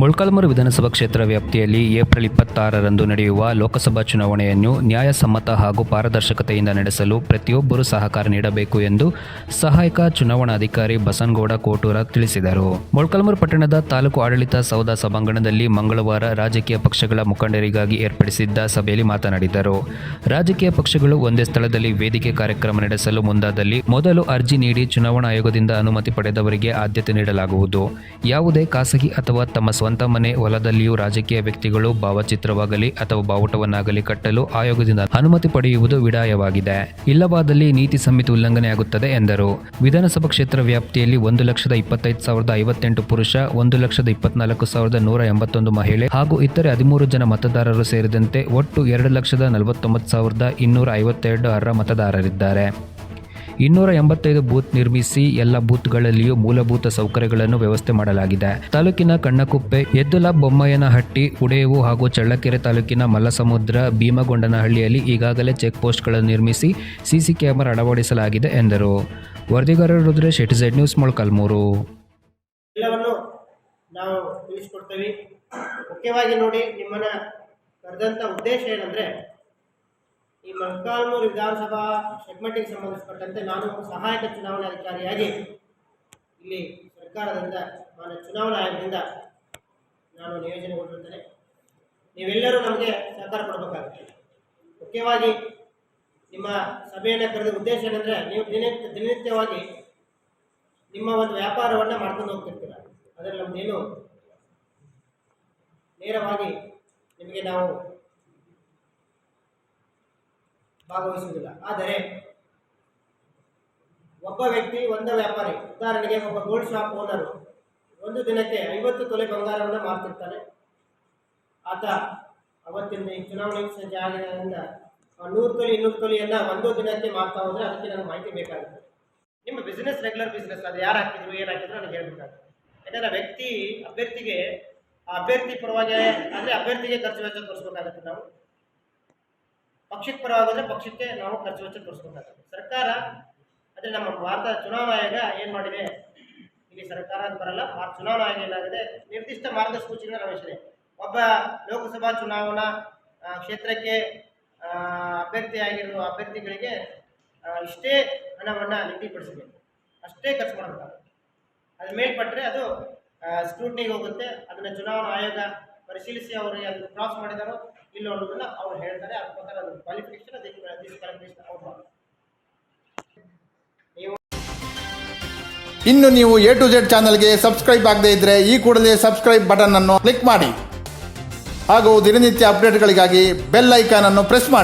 ಮೊಳಕಾಲ್ಮೂರು ವಿಧಾನಸಭಾ ಕ್ಷೇತ್ರ ವ್ಯಾಪ್ತಿಯಲ್ಲಿ ಏಪ್ರಿಲ್ ಇಪ್ಪತ್ತಾರರಂದು ನಡೆಯುವ ಲೋಕಸಭಾ ಚುನಾವಣೆಯನ್ನು ನ್ಯಾಯಸಮ್ಮತ ಹಾಗೂ ಪಾರದರ್ಶಕತೆಯಿಂದ ನಡೆಸಲು ಪ್ರತಿಯೊಬ್ಬರೂ ಸಹಕಾರ ನೀಡಬೇಕು ಎಂದು ಸಹಾಯಕ ಚುನಾವಣಾಧಿಕಾರಿ ಬಸನಗೌಡ ಕೋಟೂರ ತಿಳಿಸಿದರು. ಮೊಳಕಾಲ್ಮೂರು ಪಟ್ಟಣದ ತಾಲೂಕು ಆಡಳಿತ ಸೌಧ ಸಭಾಂಗಣದಲ್ಲಿ ಮಂಗಳವಾರ ರಾಜಕೀಯ ಪಕ್ಷಗಳ ಮುಖಂಡರಿಗಾಗಿ ಏರ್ಪಡಿಸಿದ್ದ ಸಭೆಯಲ್ಲಿ ಮಾತನಾಡಿದರು. ರಾಜಕೀಯ ಪಕ್ಷಗಳು ಒಂದೇ ಸ್ಥಳದಲ್ಲಿ ವೇದಿಕೆ ಕಾರ್ಯಕ್ರಮ ನಡೆಸಲು ಮುಂದಾದಲ್ಲಿ ಮೊದಲು ಅರ್ಜಿ ನೀಡಿ ಚುನಾವಣಾ ಆಯೋಗದಿಂದ ಅನುಮತಿ ಪಡೆದವರಿಗೆ ಆದ್ಯತೆ ನೀಡಲಾಗುವುದು. ಯಾವುದೇ ಖಾಸಗಿ ಅಥವಾ ತಮ್ಮ ಮನೆ ಹೊಲದಲ್ಲಿಯೂ ರಾಜಕೀಯ ವ್ಯಕ್ತಿಗಳು ಭಾವಚಿತ್ರವಾಗಲಿ ಅಥವಾ ಬಾವುಟವನ್ನಾಗಲಿ ಕಟ್ಟಲು ಆಯೋಗದಿಂದ ಅನುಮತಿ ಪಡೆಯುವುದು ವಿಡಾಯವಾಗಿದೆ. ಇಲ್ಲವಾದಲ್ಲಿ ನೀತಿ ಸಂಹಿತೆ ಉಲ್ಲಂಘನೆಯಾಗುತ್ತದೆ ಎಂದರು. ವಿಧಾನಸಭಾ ಕ್ಷೇತ್ರ ವ್ಯಾಪ್ತಿಯಲ್ಲಿ ಒಂದು ಲಕ್ಷದ ಇಪ್ಪತ್ತೈದು ಸಾವಿರದ ಐವತ್ತೆಂಟು ಪುರುಷ, ಒಂದು ಲಕ್ಷದ ಇಪ್ಪತ್ನಾಲ್ಕು ಸಾವಿರದ ನೂರ ಎಂಬತ್ತೊಂದು ಮಹಿಳೆ ಹಾಗೂ ಇತರೆ ಹದಿಮೂರು ಜನ ಮತದಾರರು ಸೇರಿದಂತೆ ಒಟ್ಟು ಎರಡು ಲಕ್ಷದ ನಲವತ್ತೊಂಬತ್ತು ಸಾವಿರದ ಇನ್ನೂರ ಐವತ್ತೆರಡು ಅರ್ಹ ಮತದಾರರಿದ್ದಾರೆ. ಇನ್ನೂರ ಎಂಬತ್ತೈದು ಬೂತ್ ನಿರ್ಮಿಸಿ ಎಲ್ಲ ಬೂತ್ಗಳಲ್ಲಿಯೂ ಮೂಲಭೂತ ಸೌಕರ್ಯಗಳನ್ನು ವ್ಯವಸ್ಥೆ ಮಾಡಲಾಗಿದೆ. ತಾಲೂಕಿನ ಕಣ್ಣಕುಪ್ಪೆ, ಎದ್ದುಲ ಬೊಮ್ಮಯ್ಯನಹಟ್ಟಿ, ಉಡೇವು ಹಾಗೂ ಚಳ್ಳಕೆರೆ ತಾಲೂಕಿನ ಮಲ್ಲಸಮುದ್ರ, ಭೀಮಗೊಂಡನಹಳ್ಳಿಯಲ್ಲಿ ಈಗಾಗಲೇ ಚೆಕ್ ಪೋಸ್ಟ್ಗಳನ್ನು ನಿರ್ಮಿಸಿ ಸಿಸಿ ಕ್ಯಾಮೆರಾ ಅಳವಡಿಸಲಾಗಿದೆ ಎಂದರು. ವರದಿಗಾರರು Rudresh at Z news, Molakalmuru. ಎಲ್ಲವನ್ನು ನಾವು ಮುಖ್ಯವಾಗಿ ನೋಡಿ, ನಿಮ್ಮನ್ನು ಉದ್ದೇಶ ಏನಂದರೆ ಈ ಮೊಳಕಾಲ್ಮೂರು ವಿಧಾನಸಭಾ ಸೆಗ್ಮೆಂಟಿಗೆ ಸಂಬಂಧಿಸಿಪಟ್ಟಂತೆ ನಾನು ಸಹಾಯಕ ಚುನಾವಣಾ ಅಧಿಕಾರಿಯಾಗಿ ಇಲ್ಲಿ ಸರ್ಕಾರದಿಂದ, ಮಾನ್ಯ ಚುನಾವಣಾ ಆಯೋಗದಿಂದ ನಾನು ನಿಯೋಜನೆಗೊಂಡಿರುತ್ತೇನೆ ನೀವೆಲ್ಲರೂ ನಮಗೆ ಸಹಕಾರ ಕೊಡಬೇಕಾಗುತ್ತೆ. ಮುಖ್ಯವಾಗಿ ನಿಮ್ಮ ಸಭೆಯನ್ನು ಕರೆದ ಉದ್ದೇಶ ಏನಂದರೆ, ನೀವು ದಿನನಿತ್ಯ, ದಿನನಿತ್ಯವಾಗಿ ನಿಮ್ಮ ಒಂದು ವ್ಯಾಪಾರವನ್ನು ಮಾಡ್ಕೊಂಡು ಹೋಗ್ತಿರ್ತೀರ. ಅದರಲ್ಲಿ ನಮ್ದೇನು ನೇರವಾಗಿ ನಿಮಗೆ ನಾವು ಭಾಗವಹಿಸುವುದಿಲ್ಲ. ಆದರೆ ಒಬ್ಬ ವ್ಯಕ್ತಿ, ಒಂದ ವ್ಯಾಪಾರಿ, ಉದಾಹರಣೆಗೆ ಒಬ್ಬ ಗೋಲ್ಡ್ ಶಾಪ್ ಓನರು ಒಂದು ದಿನಕ್ಕೆ ಐವತ್ತು ತೊಲೆ ಬಂಗಾರವನ್ನು ಮಾರ್ತಿರ್ತಾನೆ. ಆತ ಅವತ್ತಿನ ಚುನಾವಣೆ ಸಂಜೆ ಆಗಿರೋದ್ರಿಂದ ನೂರು ತೊಲಿ, ಇನ್ನೂರು ತೊಲೆಯನ್ನು ಒಂದು ದಿನಕ್ಕೆ ಮಾರ್ತಾ ಹೋದರೆ ಅದಕ್ಕೆ ನನಗೆ ಮಾಹಿತಿ ಬೇಕಾಗುತ್ತೆ. ನಿಮ್ಮ ಬಿಸ್ನೆಸ್ ರೆಗ್ಯುಲರ್ ಬಿಸ್ನೆಸ್ ಅದು ಯಾರು ಹಾಕಿದ್ರು, ಏನು ಹಾಕಿದ್ರು ನನಗೆ ಹೇಳ್ಬೇಕಾಗುತ್ತೆ. ಯಾಕಂದರೆ ವ್ಯಕ್ತಿ ಅಭ್ಯರ್ಥಿಗೆ, ಆ ಅಭ್ಯರ್ಥಿ ಪರವಾಗಿ, ಅಂದರೆ ಅಭ್ಯರ್ಥಿಗೆ ಖರ್ಚು ವೆಚ್ಚ ತೋರಿಸ್ಬೇಕಾಗುತ್ತೆ ನಾವು. ಪಕ್ಷಕ್ಕೆ ಪರವಾಗಿದ್ರೆ ಪಕ್ಷಕ್ಕೆ ನಾವು ಖರ್ಚು ವೆಚ್ಚ ತೋರಿಸ್ಬೇಕಾಗುತ್ತೆ ಸರ್ಕಾರ, ಅಂದರೆ ನಮ್ಮ ಭಾರತ ಚುನಾವಣಾ ಆಯೋಗ ಏನು ಮಾಡಿದೆ? ಇಲ್ಲಿ ಸರ್ಕಾರ ಅಂತ ಬರಲ್ಲ ಚುನಾವಣಾ ಆಯೋಗ ಏನಾಗಿದೆ? ನಿರ್ದಿಷ್ಟ ಮಾರ್ಗಸೂಚಿಗಳನ್ನ ರಚಿಸಿದೆ ಒಬ್ಬ ಲೋಕಸಭಾ ಚುನಾವಣಾ ಕ್ಷೇತ್ರಕ್ಕೆ ಅಭ್ಯರ್ಥಿಯಾಗಿರುವ ಅಭ್ಯರ್ಥಿಗಳಿಗೆ ಇಷ್ಟೇ ಹಣವನ್ನು ನಿಗದಿಪಡಿಸಬೇಕು. ಅಷ್ಟೇ ಖರ್ಚು ಮಾಡಬೇಕಾಗುತ್ತೆ. ಅದು ಮೇಲ್ಪಟ್ಟರೆ ಅದು ಸ್ಕ್ರೂಟ್ನಿಗೆ ಹೋಗುತ್ತೆ. ಅದನ್ನು ಚುನಾವಣಾ ಆಯೋಗ ಪರಿಶೀಲಿಸಿ ಅವರು ಅದನ್ನು ಕ್ರಾಸ್ ಮಾಡಿದಾರೋ ಇಲ್ಲ ಅನ್ನೋದನ್ನ ಅವ್ರು ಹೇಳ್ತಾರೆ. ಅದ್ರ ಪ್ರಕಾರ ಅದು ಕ್ವಾಲಿಫಿಕೇಶನ್ ಅದಕ್ಕೆ. ನೀವು ಇನ್ನು ನೀವು ಎ ಟು ಜೆಡ್ ಚಾನಲ್ಗೆ ಸಬ್ಸ್ಕ್ರೈಬ್ ಆಗದೇ ಇದ್ರೆ ಈ ಕೂಡಲೇ ಸಬ್ಸ್ಕ್ರೈಬ್ ಬಟನ್ ಅನ್ನು ಕ್ಲಿಕ್ ಮಾಡಿ. ಹಾಗೂ ದಿನನಿತ್ಯ ಅಪ್ಡೇಟ್ಗಳಿಗಾಗಿ ಬೆಲ್ ಐಕಾನ್ ಅನ್ನು ಪ್ರೆಸ್ ಮಾಡಿ.